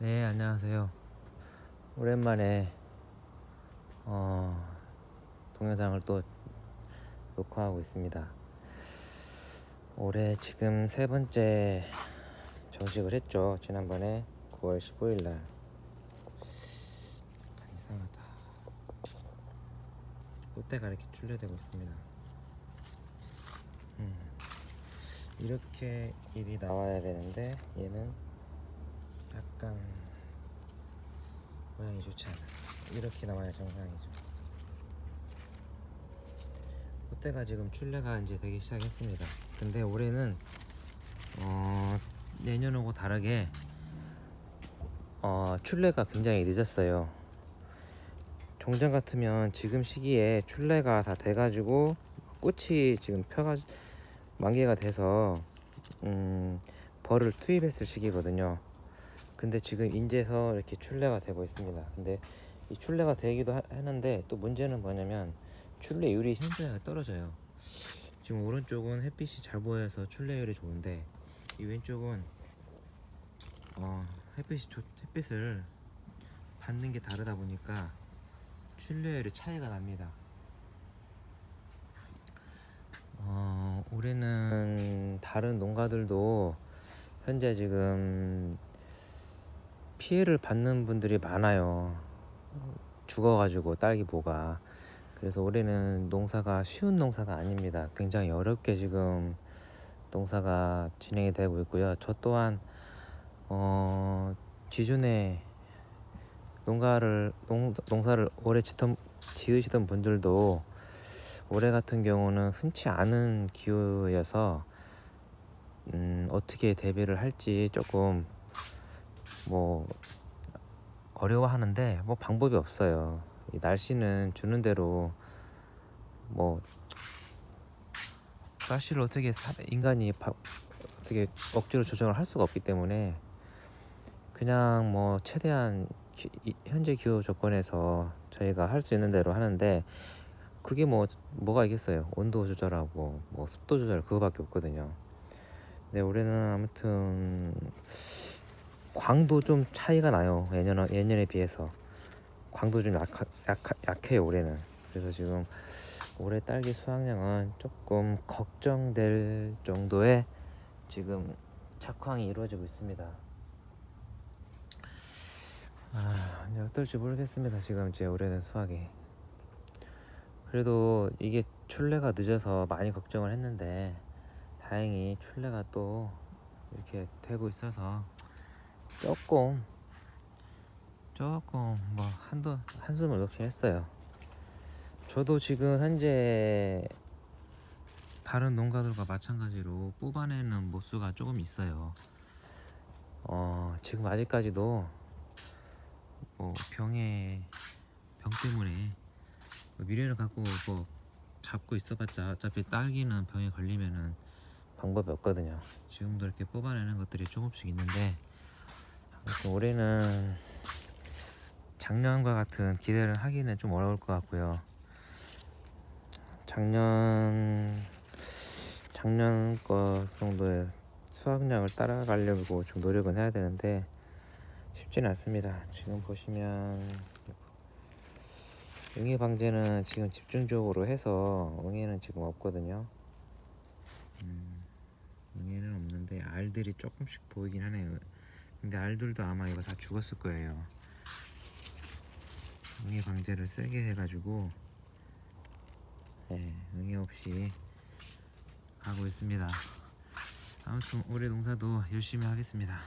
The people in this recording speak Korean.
네, 안녕하세요. 오랜만에 어, 동영상을 또 녹화하고 있습니다. 올해 지금 세 번째 정식을 했죠. 지난번에 9월 15일 날. 이상하다. 꽃대가 이렇게 출려되고 있습니다. 음, 이렇게 잎이 나와야 되는데 얘는 약간 모양이 좋지 않아. 이렇게 나와야 정상이죠. 꽃대가 지금 출래가 이제 되기 시작했습니다. 근데 올해는 어, 내년하고 다르게 어, 출래가 굉장히 늦었어요. 종전 같으면 지금 시기에 출래가 다 돼가지고 꽃이 지금 펴가 만개가 돼서 음, 벌을 투입했을 시기거든요. 근데 지금 인제서 이렇게 출래가 되고 있습니다. 근데 이 출래가 되기도 하, 하는데 또 문제는 뭐냐면 출래율이 현저하게 떨어져요. 지금 오른쪽은 햇빛이 잘 보여서 출래율이 좋은데 이 왼쪽은 어, 햇빛이 좋, 햇빛을 받는 게 다르다 보니까 출래율이 차이가 납니다. 어, 올해는 다른 농가들도 현재 지금 피해를 받는 분들이 많아요. 죽어가지고 딸기보가. 그래서 올해는 농사가 쉬운 농사가 아닙니다. 굉장히 어렵게 지금 농사가 진행이 되고 있고요. 저 또한 어, 기존에 농가를 농, 농사를 오래 짓던, 지으시던 분들도 올해 같은 경우는 흔치 않은 기후여서 음, 어떻게 대비를 할지 조금 뭐 어려워하는데 뭐 방법이 없어요. 이 날씨는 주는 대로 뭐 날씨를 어떻게 사- 인간이 바- 어떻게 억지로 조정을 할 수가 없기 때문에 그냥 뭐 최대한 기- 이- 현재 기후 조건에서 저희가 할 수 있는 대로 하는데 그게 뭐 뭐가 있겠어요 온도 조절하고 뭐 습도 조절 그거밖에 없거든요 근데 올해는 아무튼 광도 좀 차이가 나요. 예년 예년에 비해서. 광도 좀 약하, 약하, 약해요 올해는. 그래서 지금 올해 딸기 수확량은 조금 걱정될 정도의 지금 작황이 이루어지고 있습니다. 아 이제 어떨지 모르겠습니다 지금 제 올해는 수확이. 그래도 이게 출래가 늦어서 많이 걱정을 했는데 다행히 출래가 또 이렇게 되고 있어서 조금 조금 뭐 한도 한숨을 놓긴 했어요. 저도 지금 현재 다른 농가들과 마찬가지로 뽑아내는 모수가 조금 있어요. 어 지금 아직까지도 뭐 병에 병 때문에 뭐 미래를 갖고 뭐 잡고 있어봤자 어차피 딸기는 병에 걸리면은 방법이 없거든요. 지금도 이렇게 뽑아내는 것들이 조금씩 있는데 올해는 작년과 같은 기대를 하기는 좀 어려울 것 같고요. 작년 작년 거 정도의 수확량을 따라가려고 좀 노력은 해야 되는데 쉽지는 않습니다. 지금 보시면 응애 방제는 지금 집중적으로 해서 응애는 지금 없거든요. 음, 응애는 없는데 알들이 조금씩 보이긴 하네요. 근데 알들도 아마 이거 다 죽었을 거예요. 응애 방제를 세게 해가지고 네, 응애 없이 가고 있습니다. 아무튼 올해 농사도 열심히 하겠습니다.